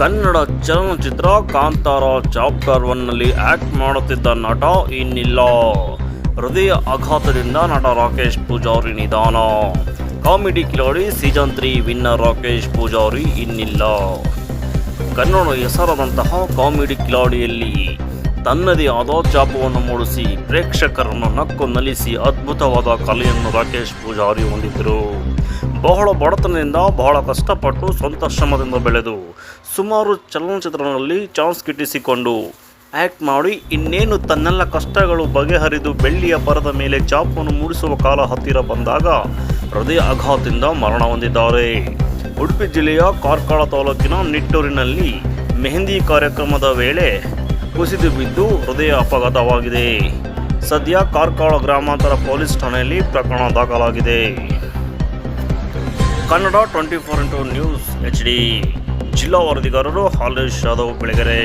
ಕನ್ನಡ ಚಲನಚಿತ್ರ ಕಾಂತಾರ ಚಾಪ್ಟರ್ ಒನ್ನಲ್ಲಿ ಆಕ್ಟ್ ಮಾಡುತ್ತಿದ್ದ ನಟ ಇನ್ನಿಲ್ಲ. ಹೃದಯ ಆಘಾತದಿಂದ ನಟ ರಾಕೇಶ್ ಪೂಜಾರಿ ನಿಧಾನ. Comedy Khiladi season three winner Rakesh Pujari ಇನ್ನಿಲ್ಲ. ಕನ್ನಡ ಹೆಸರಾದಂತಹ ಕಾಮಿಡಿ ಕಿಲಾಡಿಯಲ್ಲಿ ತನ್ನದೇ ಆದ ಚಾಪವನ್ನು ಮೂಡಿಸಿ ಪ್ರೇಕ್ಷಕರನ್ನು ನಕ್ಕು ನಲಿಸಿ ಅದ್ಭುತವಾದ ಕಲೆಯನ್ನು ರಾಕೇಶ್ ಪೂಜಾರಿ ಹೊಂದಿದ್ದರು. ಬಹಳ ಬಡತನದಿಂದ ಬಹಳ ಕಷ್ಟಪಟ್ಟು ಸ್ವಂತ ಶ್ರಮದಿಂದ ಬೆಳೆದು ಸುಮಾರು ಚಲನಚಿತ್ರಗಳಲ್ಲಿ ಚಾನ್ಸ್ ಗಿಟ್ಟಿಸಿಕೊಂಡು ಆ್ಯಕ್ಟ್ ಮಾಡಿ ಇನ್ನೇನು ತನ್ನೆಲ್ಲ ಕಷ್ಟಗಳು ಬಗೆಹರಿದು ಬೆಳ್ಳಿಯ ಪರದ ಮೇಲೆ ಚಾಪನ್ನು ಮೂಡಿಸುವ ಕಾಲ ಹತ್ತಿರ ಬಂದಾಗ ಹೃದಯ ಆಘಾತದಿಂದ ಮರಣ ಹೊಂದಿದ್ದಾರೆ. ಉಡುಪಿ ಜಿಲ್ಲೆಯ ಕಾರ್ಕಳ ತಾಲೂಕಿನ ನಿಟ್ಟೂರಿನಲ್ಲಿ ಮೆಹಂದಿ ಕಾರ್ಯಕ್ರಮದ ವೇಳೆ ಕುಸಿದು ಬಿದ್ದು ಹೃದಯ ಅಪಘಾತವಾಗಿದೆ. ಸದ್ಯ ಕಾರ್ಕಳ ಗ್ರಾಮಾಂತರ ಪೊಲೀಸ್ ಠಾಣೆಯಲ್ಲಿ ಪ್ರಕರಣ ದಾಖಲಾಗಿದೆ. Kannada twenty four into news H D ಜಿಲ್ಲಾ ವರದಿಗಾರರು ಹಾಲೇಶ್ ಯಾದವ್ ಬೆಳಗೆರೆ.